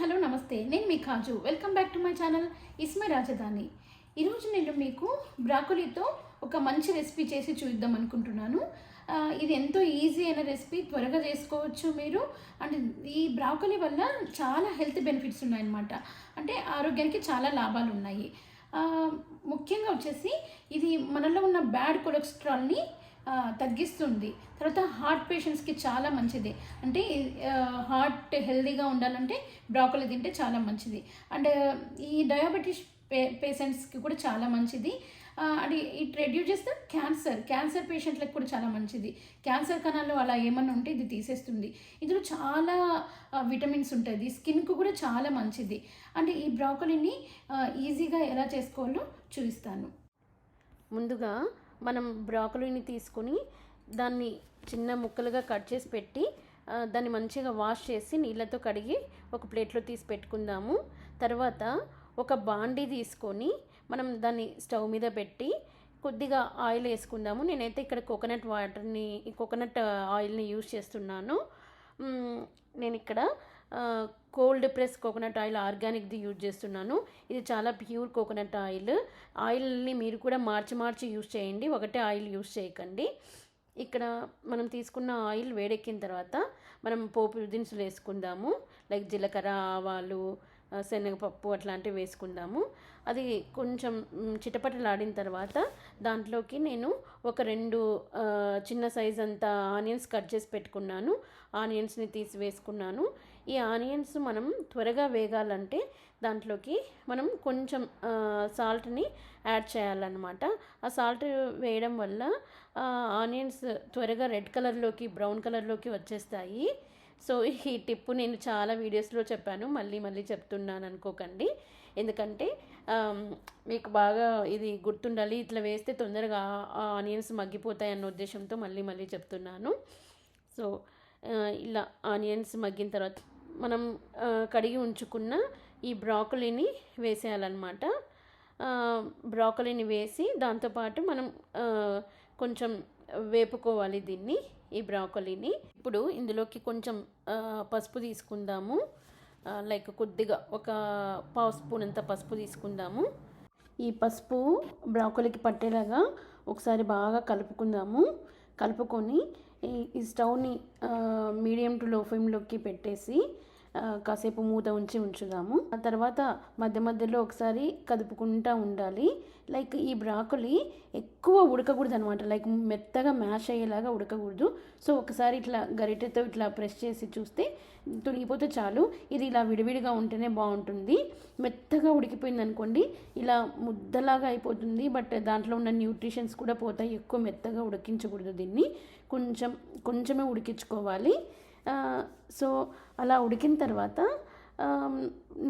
Hello నమస్తే. నేను మీ Kaju. Welcome back to my channel ఇస్మై రాజధాని. ఈరోజు నేను మీకు బ్రాకోలీతో ఒక మంచి రెసిపీ చేసి చూద్దాం అనుకుంటున్నాను. ఇది ఎంతో ఈజీ అయిన రెసిపీ. త్వరగా చేసుకోవచ్చు మీరు. అండ్ ఈ బ్రాకులీ వల్ల చాలా హెల్త్ బెనిఫిట్స్ ఉన్నాయన్నమాట. అంటే ఆరోగ్యానికి చాలా లాభాలు ఉన్నాయి. ముఖ్యంగా వచ్చేసి ఇది మనలో ఉన్న బ్యాడ్ కొలెస్ట్రాల్ని తగ్గిస్తుంది. తర్వాత హార్ట్ పేషెంట్స్కి చాలా మంచిది. అంటే హార్ట్ హెల్దీగా ఉండాలంటే బ్రాకలీ తింటే చాలా మంచిది. అండ్ ఈ డయాబెటీస్ పే పేషెంట్స్కి కూడా చాలా మంచిది. అండ్ ఇట్ రెడ్యూస్ చేస్తే క్యాన్సర్ క్యాన్సర్ పేషెంట్లకు కూడా చాలా మంచిది. క్యాన్సర్ కణాలు అలా ఏమన్నా ఉంటే ఇది తీసేస్తుంది. ఇందులో చాలా విటమిన్స్ ఉంటుంది స్కిన్కు కూడా చాలా మంచిది. అంటే ఈ బ్రాకలీని ఈజీగా ఎలా చేసుకోవాలో చూపిస్తాను. ముందుగా మనం బ్రాకలీని తీసుకొని దాన్ని చిన్న ముక్కలుగా కట్ చేసి పెట్టి దాన్ని మంచిగా వాష్ చేసి నీళ్ళతో కడిగి ఒక ప్లేట్లో తీసి పెట్టుకుందాము. తర్వాత ఒక బాండీ తీసుకొని మనం దాన్ని స్టవ్ మీద పెట్టి కొద్దిగా ఆయిల్ వేసుకుందాము. నేనైతే ఇక్కడ కోకోనట్ వాటర్ని కోకోనట్ ఆయిల్ని యూజ్ చేస్తున్నాను. నేను ఇక్కడ కోల్డ్ ప్రెస్ కోకోనట్ ఆయిల్ ఆర్గానిక్ది యూజ్ చేస్తున్నాను. ఇది చాలా ప్యూర్ కోకోనట్ ఆయిల్. ఆయిల్ని మీరు కూడా మార్చి మార్చి యూజ్ చేయండి. ఒకటే ఆయిల్ యూజ్ చేయకండి. ఇక్కడ మనం తీసుకున్న ఆయిల్ వేడెక్కిన తర్వాత మనం పోపు దినుసులు వేసుకుందాము. లైక్ జీలకర్ర ఆవాలు శనగపప్పు అట్లాంటివి వేసుకుందాము. అది కొంచెం చిటపటలాడిన తర్వాత దాంట్లోకి నేను ఒక రెండు చిన్న సైజ్ అంత ఆనియన్స్ కట్ చేసి పెట్టుకున్నాను. ఆనియన్స్ని తీసి వేసుకున్నాను. ఈ ఆనియన్స్ మనం త్వరగా వేగాలంటే దాంట్లోకి మనం కొంచెం సాల్ట్ని యాడ్ చేయాలన్నమాట. ఆ సాల్ట్ వేయడం వల్ల ఆనియన్స్ త్వరగా రెడ్ కలర్లోకి బ్రౌన్ కలర్లోకి వచ్చేస్తాయి. సో ఈ టిప్పు నేను చాలా వీడియోస్లో చెప్పాను. మళ్ళీ మళ్ళీ చెప్తున్నాను అనుకోకండి. ఎందుకంటే మీకు బాగా ఇది గుర్తుండాలి. ఇట్లా వేస్తే తొందరగా ఆనియన్స్ మగ్గిపోతాయి అన్న ఉద్దేశంతో మళ్ళీ మళ్ళీ చెప్తున్నాను. సో ఇలా ఆనియన్స్ మగ్గిన తర్వాత మనం కడిగి ఉంచుకున్న ఈ బ్రాకులీని వేసేయాలన్నమాట. ఆ, బ్రాకలీని వేసి దాంతోపాటు మనం కొంచెం వేపుకోవాలి దీన్ని. ఈ బ్రాకలీని. ఇప్పుడు ఇందులోకి కొంచెం పసుపు తీసుకుందాము. లైక్ కొద్దిగా ఒక పావు స్పూన్ అంత పసుపు తీసుకుందాము. ఈ పసుపు బ్రాకోలీకి పట్టేలాగా ఒకసారి బాగా కలుపుకుందాము. కలుపుకొని ఈ ఈ స్టవ్ని మీడియం టు లో ఫ్లేమ్లోకి పెట్టేసి కాసేపు మూత ఉంచి ఉంచుదాము. ఆ తర్వాత మధ్య మధ్యలో ఒకసారి కదుపుకుంటూ ఉండాలి. లైక్ ఈ బ్రాకొలి ఎక్కువ ఉడకకూడదు అనమాట లైక్ మెత్తగా మ్యాష్ అయ్యేలాగా ఉడకకూడదు. సో ఒకసారి ఇట్లా గరిటెతో ఇట్లా ప్రెస్ చేసి చూస్తే తుడిగిపోతే చాలు. ఇది ఇలా విడివిడిగా ఉంటేనే బాగుంటుంది. మెత్తగా ఉడికిపోయింది అనుకోండి ఇలా ముద్దలాగా అయిపోతుంది. బట్ దాంట్లో ఉన్న న్యూట్రిషన్స్ కూడా పోతాయి. ఎక్కువ మెత్తగా ఉడికించకూడదు దీన్ని. కొంచెం కొంచెమే ఉడికించుకోవాలి. సో అలా ఉడికిన తర్వాత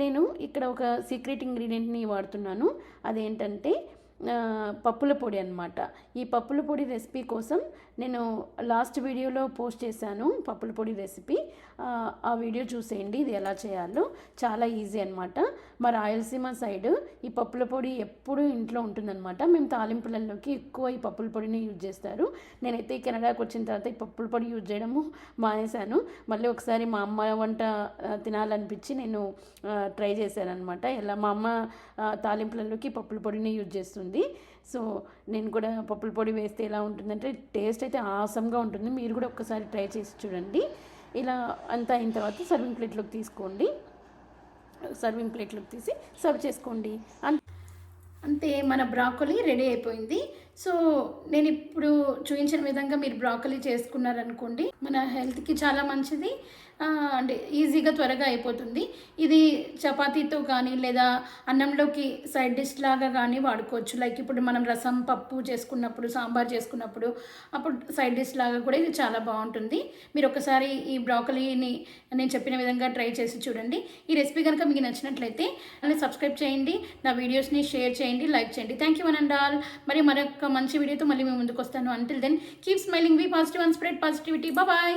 నేను ఇక్కడ ఒక సీక్రెట్ ఇంగ్రీడియంట్ని వాడుతున్నాను. అదేంటంటే పప్పుల పొడి అనమాట ఈ పప్పుల పొడి రెసిపీ కోసం నేను లాస్ట్ వీడియోలో పోస్ట్ చేశాను పప్పుల పొడి రెసిపీ ఆ వీడియో చూసేయండి ఇది ఎలా చేయాలో. చాలా ఈజీ అనమాట మా రాయలసీమ సైడ్ ఈ పప్పుల పొడి ఎప్పుడూ ఇంట్లో ఉంటుందన్నమాట. మేము తాలింపులలోకి ఎక్కువ ఈ పప్పుల పొడిని యూజ్ చేస్తారు. నేనైతే కెనడాకి వచ్చిన తర్వాత ఈ పప్పుల పొడి యూజ్ చేయడము మానేశాను. మళ్ళీ ఒకసారి మా అమ్మ వంట తినాలనిపించి నేను ట్రై చేశాను అనమాట ఎలా మా అమ్మ తాలింపులలోకి పప్పుల పొడిని యూజ్ చేస్తుంది. సో నేను కూడా పప్పుల పొడి వేస్తే ఎలా ఉంటుందంటే టేస్ట్ అయితే ఆసంగా ఉంటుంది. మీరు కూడా ఒక్కసారి ట్రై చేసి చూడండి. ఇలా అంతా అయిన తర్వాత సర్వింగ్ ప్లేట్లోకి తీసుకోండి. సర్వింగ్ ప్లేట్లోకి తీసి సర్వ్ చేసుకోండి. అంతే. అంతే మన బ్రాకోలీ రెడీ అయిపోయింది. సో నేను ఇప్పుడు చూపించిన విధంగా మీరు బ్రాకలీ చేసుకున్నారనుకోండి మన హెల్త్కి చాలా మంచిది. అంటే ఈజీగా త్వరగా అయిపోతుంది. ఇది చపాతీతో కానీ లేదా అన్నంలోకి సైడ్ డిష్ లాగా కానీ వాడుకోవచ్చు. లైక్ ఇప్పుడు మనం రసం పప్పు చేసుకున్నప్పుడు సాంబార్ చేసుకున్నప్పుడు అప్పుడు సైడ్ డిష్ లాగా కూడా ఇది చాలా బాగుంటుంది. మీరు ఒకసారి ఈ బ్రాకలీని నేను చెప్పిన విధంగా ట్రై చేసి చూడండి. ఈ రెసిపీ కనుక మీకు నచ్చినట్లయితే అలాగే సబ్స్క్రైబ్ చేయండి. నా వీడియోస్ని షేర్ చేయండి లైక్ చేయండి. Thank you one and all. మరి మరొక మంచి వీడియోతో మళ్ళీ మేము ముందుకు వస్తాను. Until then keep smiling be positive and spread positivity bye